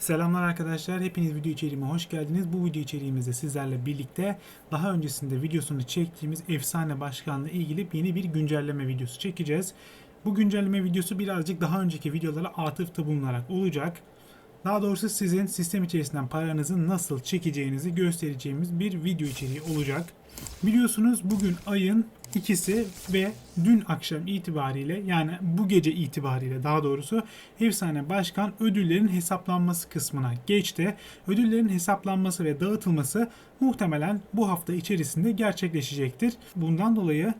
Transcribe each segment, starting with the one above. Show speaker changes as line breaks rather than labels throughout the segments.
Selamlar arkadaşlar. Hepiniz video içeriğime hoş geldiniz. Bu video içeriğimizde sizlerle birlikte daha öncesinde videosunu çektiğimiz efsane başkanla ilgili yeni bir güncelleme videosu çekeceğiz. Bu güncelleme videosu birazcık daha önceki videolara atıfta bulunarak olacak. Daha doğrusu sizin sistem içerisinden paranızı nasıl çekeceğinizi göstereceğimiz bir video içeriği olacak. Biliyorsunuz bugün ayın ikisi ve dün akşam itibariyle yani bu gece itibariyle daha doğrusu efsane başkan ödüllerin hesaplanması kısmına geçti. Ödüllerin hesaplanması ve dağıtılması muhtemelen bu hafta içerisinde gerçekleşecektir. Bundan dolayı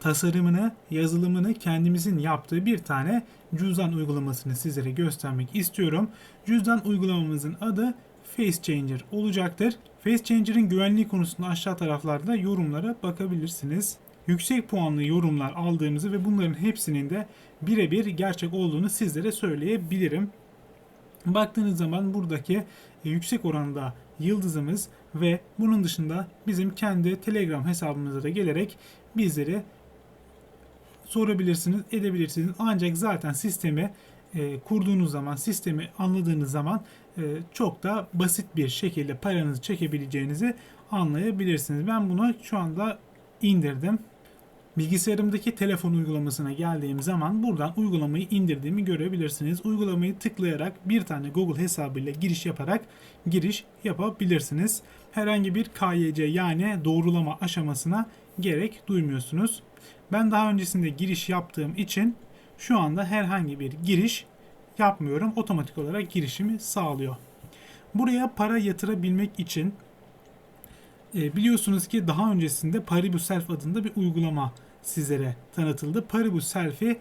tasarımını, yazılımını kendimizin yaptığı bir tane cüzdan uygulamasını sizlere göstermek istiyorum. Cüzdan uygulamamızın adı Face Changer olacaktır. Face Changer'ın güvenliği konusunda aşağı taraflarda yorumlara bakabilirsiniz. Yüksek puanlı yorumlar aldığımızı ve bunların hepsinin de birebir gerçek olduğunu sizlere söyleyebilirim. Baktığınız zaman buradaki e, yüksek oranda yıldızımız ve bunun dışında bizim kendi Telegram hesabımıza da gelerek bizleri sorabilirsiniz, edebilirsiniz. Ancak zaten sistemi e, kurduğunuz zaman, sistemi anladığınız zaman e, çok da basit bir şekilde paranızı çekebileceğinizi anlayabilirsiniz. Ben bunu şu anda indirdim. Bilgisayarımdaki telefon uygulamasına geldiğim zaman buradan uygulamayı indirdiğimi görebilirsiniz. Uygulamayı tıklayarak bir tane Google hesabıyla giriş yaparak giriş yapabilirsiniz. Herhangi bir KYC yani doğrulama aşamasına gerek duymuyorsunuz. Ben daha öncesinde giriş yaptığım için şu anda herhangi bir giriş yapmıyorum. Otomatik olarak girişimi sağlıyor. Buraya para yatırabilmek için e, biliyorsunuz ki daha öncesinde Paribu Self adında bir uygulama sizlere tanıtıldı. Paribu Self'i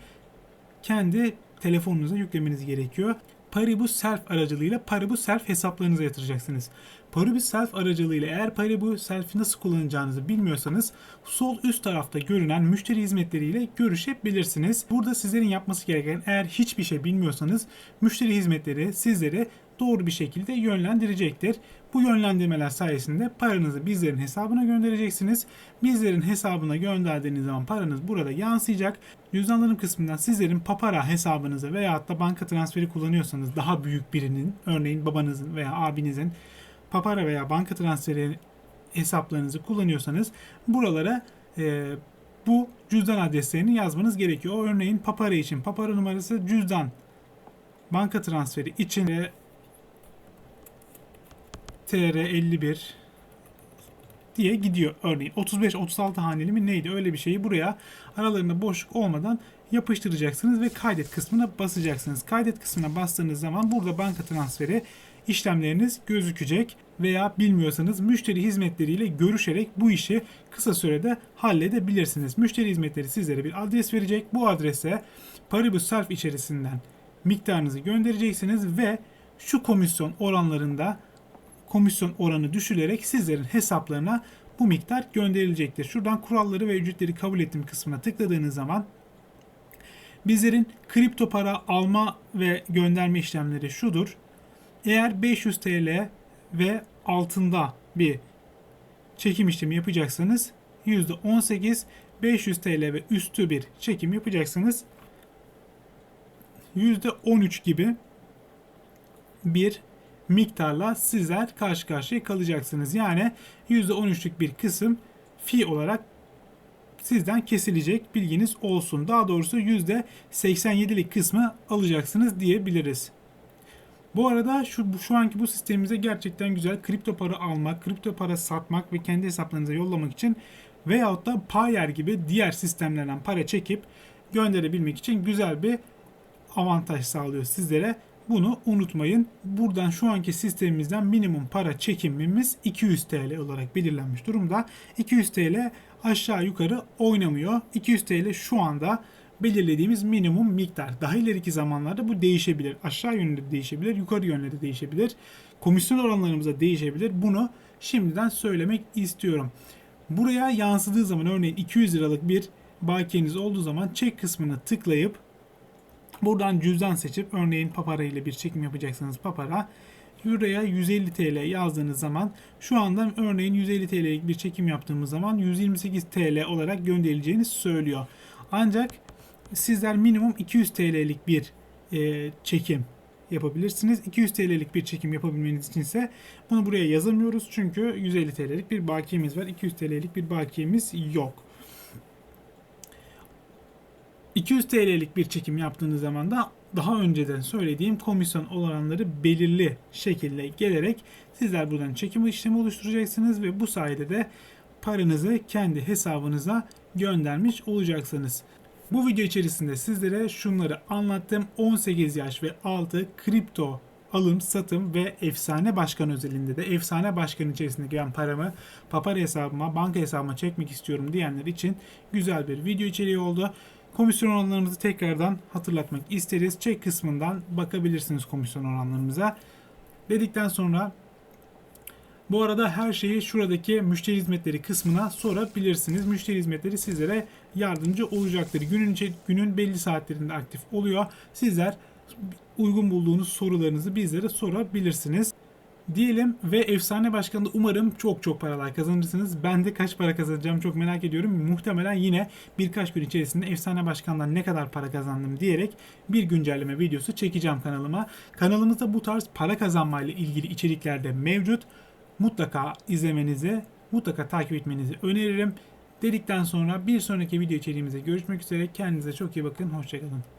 kendi telefonunuza yüklemeniz gerekiyor. Paribu Self aracılığıyla Paribu Self hesaplarınıza yatıracaksınız. Paribu Self aracılığıyla eğer Paribu Self'i nasıl kullanacağınızı bilmiyorsanız sol üst tarafta görünen müşteri hizmetleriyle görüşebilirsiniz. Burada sizlerin yapması gereken eğer hiçbir şey bilmiyorsanız müşteri hizmetleri sizleri doğru bir şekilde yönlendirecektir. Bu yönlendirmeler sayesinde paranızı bizlerin hesabına göndereceksiniz. Bizlerin hesabına gönderdiğiniz zaman paranız burada yansıyacak. Cüzdanlarım kısmından sizlerin Papara hesabınıza veya da banka transferi kullanıyorsanız daha büyük birinin örneğin babanızın veya abinizin Papara veya banka transferi hesaplarınızı kullanıyorsanız buralara e, bu cüzdan adreslerini yazmanız gerekiyor. Örneğin Papara için Papara numarası cüzdan banka transferi için TR51 diye gidiyor. Örneğin 35-36 haneli mi neydi öyle bir şeyi buraya aralarında boşluk olmadan yapıştıracaksınız ve kaydet kısmına basacaksınız. Kaydet kısmına bastığınız zaman burada banka transferi işlemleriniz gözükecek veya bilmiyorsanız müşteri hizmetleriyle görüşerek bu işi kısa sürede halledebilirsiniz. Müşteri hizmetleri sizlere bir adres verecek. Bu adrese Paribus Self içerisinden miktarınızı göndereceksiniz ve şu komisyon oranlarında komisyon oranı düşülerek sizlerin hesaplarına bu miktar gönderilecektir. Şuradan kuralları ve ücretleri kabul ettim kısmına tıkladığınız zaman bizlerin kripto para alma ve gönderme işlemleri şudur. Eğer 500 TL ve altında bir çekim işlemi yapacaksanız %18 500 TL ve üstü bir çekim yapacaksanız %13 gibi bir miktarla sizler karşı karşıya kalacaksınız. Yani %13'lük bir kısım fi olarak sizden kesilecek bilginiz olsun. Daha doğrusu %87'lik kısmı alacaksınız diyebiliriz. Bu arada şu, şu anki bu sistemimize gerçekten güzel kripto para almak, kripto para satmak ve kendi hesaplarınıza yollamak için veyahut da Payer gibi diğer sistemlerden para çekip gönderebilmek için güzel bir avantaj sağlıyor sizlere. Bunu unutmayın. Buradan şu anki sistemimizden minimum para çekimimiz 200 TL olarak belirlenmiş durumda. 200 TL aşağı yukarı oynamıyor. 200 TL şu anda belirlediğimiz minimum miktar. Daha ileriki zamanlarda bu değişebilir. Aşağı yönde de değişebilir, yukarı yönde de değişebilir. Komisyon oranlarımız da değişebilir. Bunu şimdiden söylemek istiyorum. Buraya yansıdığı zaman örneğin 200 liralık bir bakiyeniz olduğu zaman çek kısmını tıklayıp buradan cüzdan seçip örneğin papara ile bir çekim yapacaksanız papara Buraya 150 TL yazdığınız zaman şu anda örneğin 150 TL'lik bir çekim yaptığımız zaman 128 TL olarak gönderileceğini söylüyor. Ancak sizler minimum 200 TL'lik bir e, çekim yapabilirsiniz. 200 TL'lik bir çekim yapabilmeniz için ise bunu buraya yazamıyoruz. Çünkü 150 TL'lik bir bakiyemiz var. 200 TL'lik bir bakiyemiz yok. 200 TL'lik bir çekim yaptığınız zaman da daha önceden söylediğim komisyon oranları belirli şekilde gelerek sizler buradan çekim işlemi oluşturacaksınız ve bu sayede de paranızı kendi hesabınıza göndermiş olacaksınız. Bu video içerisinde sizlere şunları anlattım. 18 yaş ve altı kripto alım, satım ve efsane başkan özelinde de efsane başkan içerisinde gelen paramı papar hesabıma, banka hesabıma çekmek istiyorum diyenler için güzel bir video içeriği oldu. Komisyon oranlarımızı tekrardan hatırlatmak isteriz. Çek kısmından bakabilirsiniz komisyon oranlarımıza. Dedikten sonra bu arada her şeyi şuradaki müşteri hizmetleri kısmına sorabilirsiniz. Müşteri hizmetleri sizlere yardımcı olacaktır. Günün günün belli saatlerinde aktif oluyor. Sizler uygun bulduğunuz sorularınızı bizlere sorabilirsiniz. Diyelim ve efsane başkanında umarım çok çok paralar kazanırsınız. Ben de kaç para kazanacağım çok merak ediyorum. Muhtemelen yine birkaç gün içerisinde efsane başkandan ne kadar para kazandım diyerek bir güncelleme videosu çekeceğim kanalıma. Kanalımızda bu tarz para kazanmayla ilgili içerikler de mevcut. Mutlaka izlemenizi, mutlaka takip etmenizi öneririm. Dedikten sonra bir sonraki video içeriğimizde görüşmek üzere. Kendinize çok iyi bakın. Hoşçakalın.